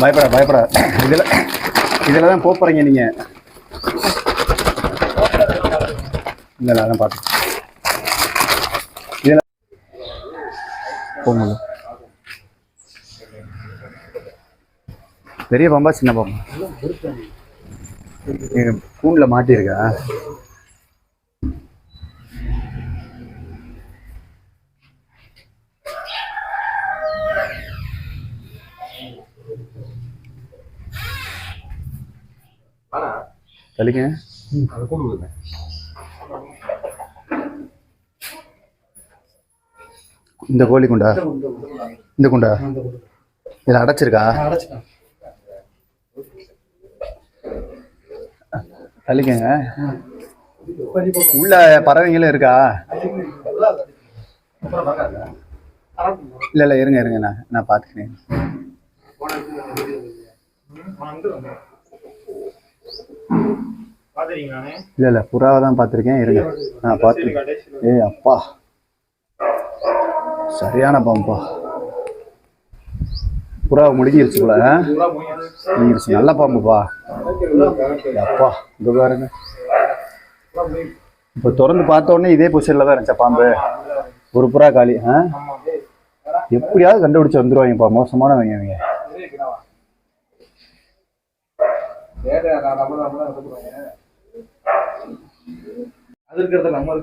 பயப்பட பயப்பட. இதில் இதில் தான் போக போகிறீங்க நீங்கள் இல்லை அதான் பார்த்து இதில் போங்க. பெரிய பாம்பா சின்ன பாம்பா? கூண்டில் மாட்டியிருக்கா? விடுங்க இந்த கோழி குண்டா? இந்த குண்டா இதில் அடைச்சிருக்கா? அடைச்சிட்டேன். தள்ளிக்கங்க. உள்ள பறவைங்களும் இருக்கா? இல்லை இல்லை இருங்க இருங்க நான் நான் பார்த்துக்கிறேன் இல்லை இல்லை புறாவை தான் பார்த்துருக்கேன் இருங்க நான் பார்த்து ஏய் அப்பா. சரியான பாம்பா. புறாவை முடிஞ்சிருச்சு போல முடிஞ்சிருச்சு நல்ல பாம்புப்பா. அப்பா இந்த பாருங்க. இப்போ திறந்து பார்த்த உடனே இதே பொசிஷனில் தான் இருந்துச்சா பாம்பு. ஒரு புறா காலி ஆ? எப்படியாவது கண்டுபிடிச்சு வந்துருவாங்கப்பா மோசமானவங்க இவங்க.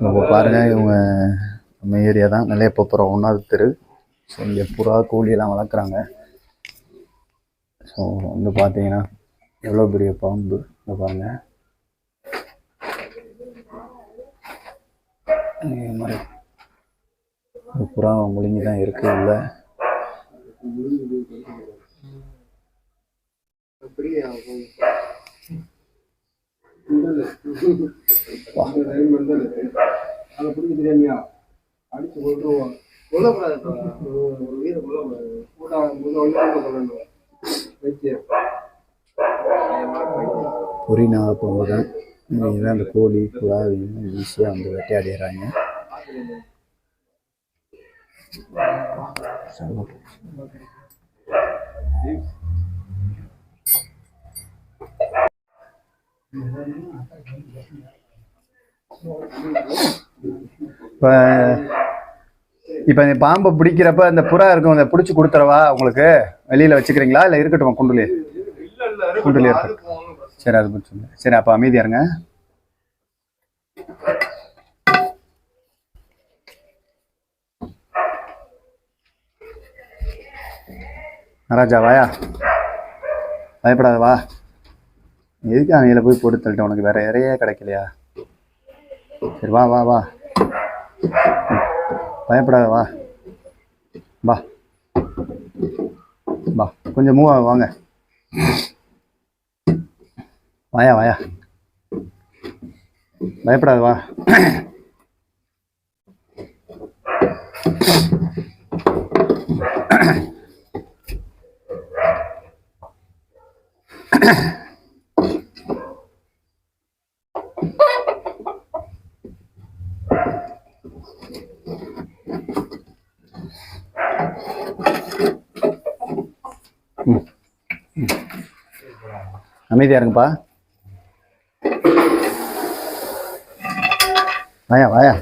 இப்போ பாருங்க இவங்க நம்ம ஏரியா தான். நிலையப்பப்புறம் ஒன்றாவது தெரு. ஸோ இங்கே புறா கோழி எல்லாம் வளர்க்குறாங்க. ஸோ வந்து பார்த்தீங்கன்னா எவ்வளோ பெரிய பாம்பு? இந்த பாருங்க. இது மாதிரி ஒரு புறா முழுங்கி தான் இருக்கு உள்ள. அடிச்சு கொள்ளுவோம் கொல்லக்கூடாது ஒரு உயிரை கொல்லக்கூடாது. கூட சொல்லணும் கொல்லணும் வச்சு பொறினா தான் இவங்க தான் அந்த கோழி புறா ஈஸியாக வந்து வேட்டையாடிடுறாங்க. இப்போ இப்போ இந்த பாம்பை பிடிக்கிறப்ப அந்த புறா இருக்கும் அதை பிடிச்சி கொடுத்துறவா உங்களுக்கு? வெளியில் வச்சுக்கிறீங்களா? இல்லை இருக்கட்டும் குண்டுலி குண்டுலி இருக்கட்டும் சரி அது மட்டும் சரி அப்போ அமைதியாக இருங்க. ராஜா வாயா. பயப்படாத வா. எதுக்கு அவங்கள போய் போட்டு தள்ளிட்டு? உனக்கு வேற இறையே கிடைக்கலையா? சரி வா வா வா. பயப்படாத வா. வா. வா. கொஞ்சம் மூவ் வாங்க. வாயா வாயா. பயப்படாத வா. அமைதியா இருங்கப்பா. வாயா வாயா.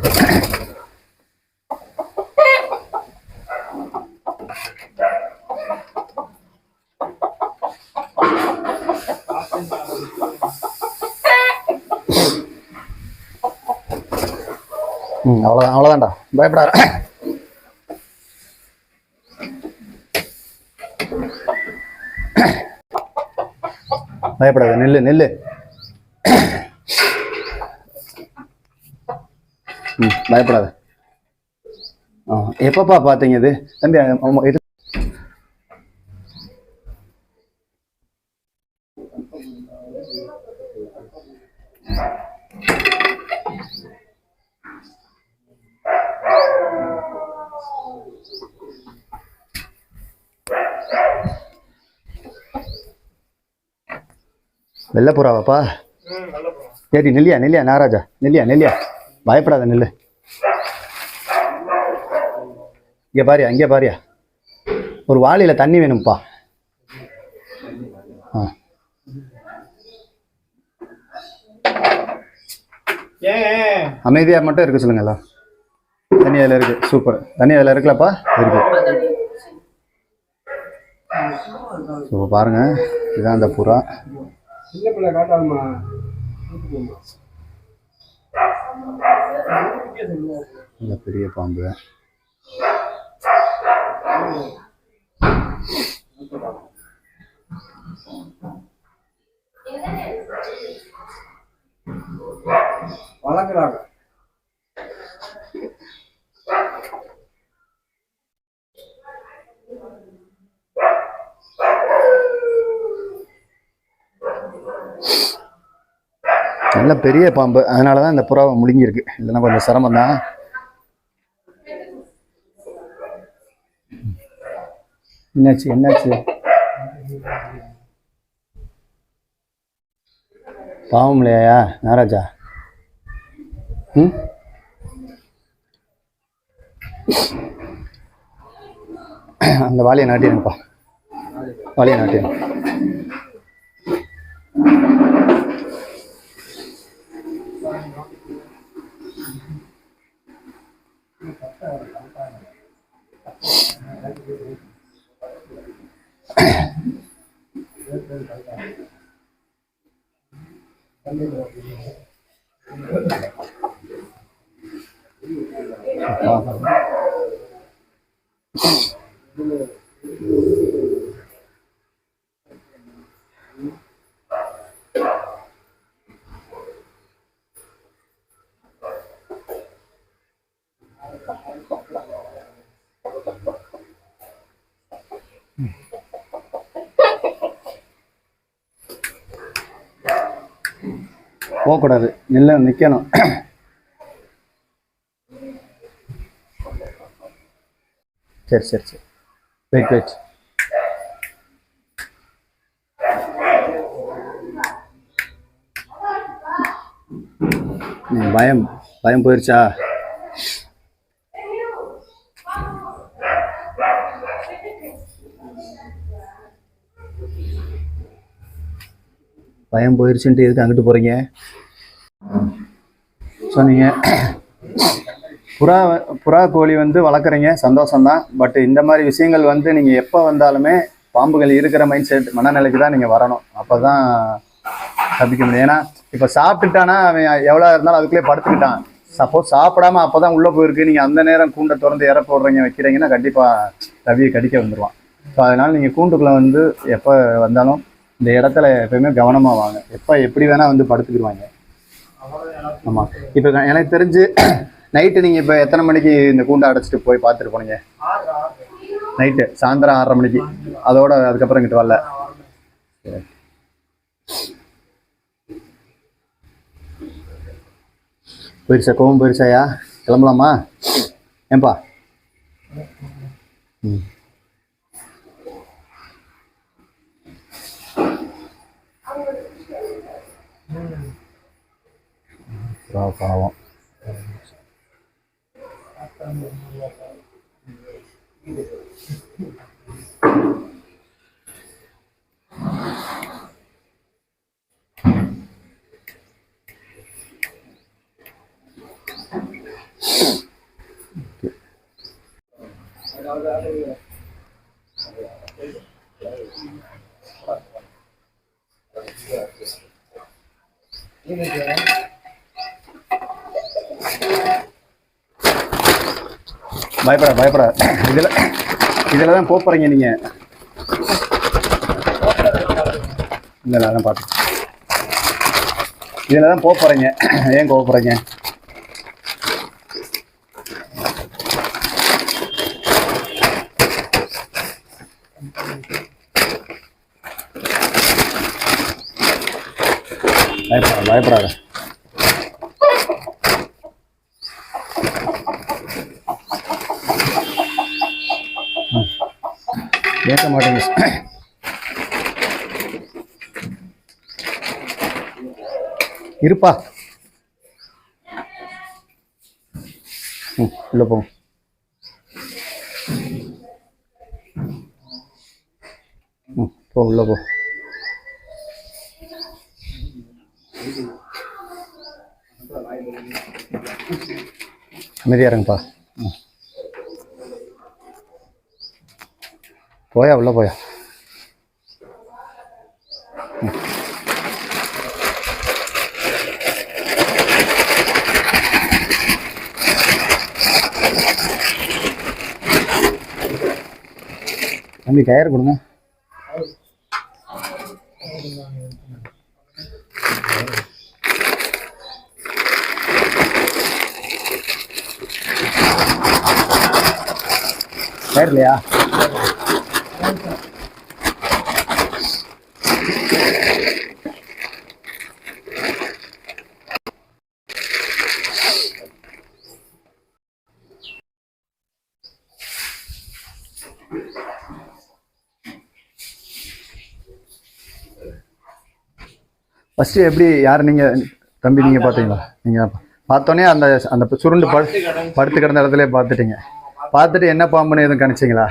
ம் அவ்வளோதான் அவ்வளோதான்டா பயப்படாத. பயப்படாத நெல்லு நெல்லு ம் பயப்படாத ஆ எப்பப்பா பார்த்தீங்க இது தம்பி இது Thank you. வெள்ளைப்புறாவாப்பா சரி நெல்லியா நெல்லியா நாராஜா நெல்லியா நெல்லியா. பயப்படாத நெல்லு. இங்கே பாரியா இங்கே பாரியா. ஒரு வாளியில் தண்ணி வேணும்ப்பா ஆ. அமைதியாக மட்டும் இருக்க சொல்லுங்களா தண்ணி அதில் இருக்கு. சூப்பர் தண்ணி அதில் இருக்குல்லப்பா இருக்கு பாருங்க. இதுதான் அந்த புறா. சின்ன பிள்ளை காட்டாதுமா இந்த பெரிய பாம்பு. வளர்க்குறாங்க. நல்ல பெரிய பாம்பு. அதனால தான் இந்த புறாவை முழுங்கியிருக்கு. இல்லைன்னா கொஞ்சம் சிரமம் தான். என்னாச்சு என்னாச்சு? பாவம் இல்லையா நாராஜா? ம்? அந்த வாளியை நாட்டிடுங்கப்பா வாளியை நாட்டிடுங்க கண்டிப்பாக போகக்கூடாது. நில்ல நிற்கணும் சரி சரி சரி. Wait wait. பயம் பயம் போயிருச்சா? பயம் போயிருச்சுன்ட்டு எதுக்கு அங்கிட்டு போகிறீங்க சொன்னீங்க. புறா புறா கோழி வந்து வளர்க்குறீங்க சந்தோஷம்தான். பட் இந்த மாதிரி விஷயங்கள் வந்து நீங்கள் எப்போ வந்தாலுமே பாம்புகள் இருக்கிற மைண்ட் செட் மனநிலைக்கு தான் நீங்கள் வரணும். அப்போ தான் தப்பிக்க முடியும். ஏன்னா இப்போ சாப்பிட்டுட்டானா அவன் எவ்வளோ இருந்தாலும் அதுக்குள்ளே படுத்துக்கிட்டான். சப்போஸ் சாப்பிடாம அப்போ தான் உள்ளே போயிருக்கு. நீங்கள் அந்த நேரம் கூண்டை திறந்து இற போடுறீங்க வைக்கிறீங்கன்னா கண்டிப்பாக தவியை கடிக்க வந்துடுவான் ஸோ அதனால் நீங்கள் கூண்டுக்குள்ளே வந்து எப்போ வந்தாலும் இந்த இடத்துல எப்பயுமே கவனமாக வாங்க எப்போ எப்படி வேணால் வந்து படுத்துக்கிடுவாங்க ஆமாம் இப்போ எனக்கு தெரிஞ்சு நைட்டு நீங்கள் இப்போ எத்தனை மணிக்கு இந்த கூண்டை அடைச்சிட்டு போய் பார்த்துட்டு போனீங்க? நைட்டு சாயந்தரம் ஆறரை மணிக்கு. அதோட அதுக்கப்புறம் இங்கிட்டு வரல. போயிருச்சா கோவம் போயிருச்சாயா கிளம்பலாமா? ஏன்பா? ம். பாவம், பாவம் பயப்படா பயப்படா. இதில் இதில் தான் போகிறீங்க நீங்கள் இல்லை இல்லை அதான் பார்த்து இதில் தான் போகிறீங்க ஏன் கோவப்படுறீங்க பயப்படாத பயப்படாத. கேட்க மாட்டேங்குது இருப்பா. ம் உள்ள போ. ம் போ உள்ள போ. அமைதியா இருங்கப்பா ம். போயா உள்ள போயா? தம்பி டயர் கொடுங்க. டயர் இல்லையா? ஃபர்ஸ்ட் எப்படி யார் நீங்க தம்பி நீங்க பாத்தீங்களா நீங்க பார்த்தோன்னே அந்த அந்த சுருண்டு படு படுத்து கிடந்த. இடத்துல பார்த்துட்டீங்க. பார்த்துட்டு என்ன பாம்புன்னு எதுவும் கணிச்சிங்களா?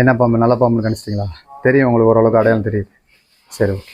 என்ன பாம்பு நல்ல பாம்புன்னு கணிச்சிட்டிங்களா? தெரியும் உங்களுக்கு ஓரளவுக்கு அடையாளம் தெரியுது. சரி ஓகே.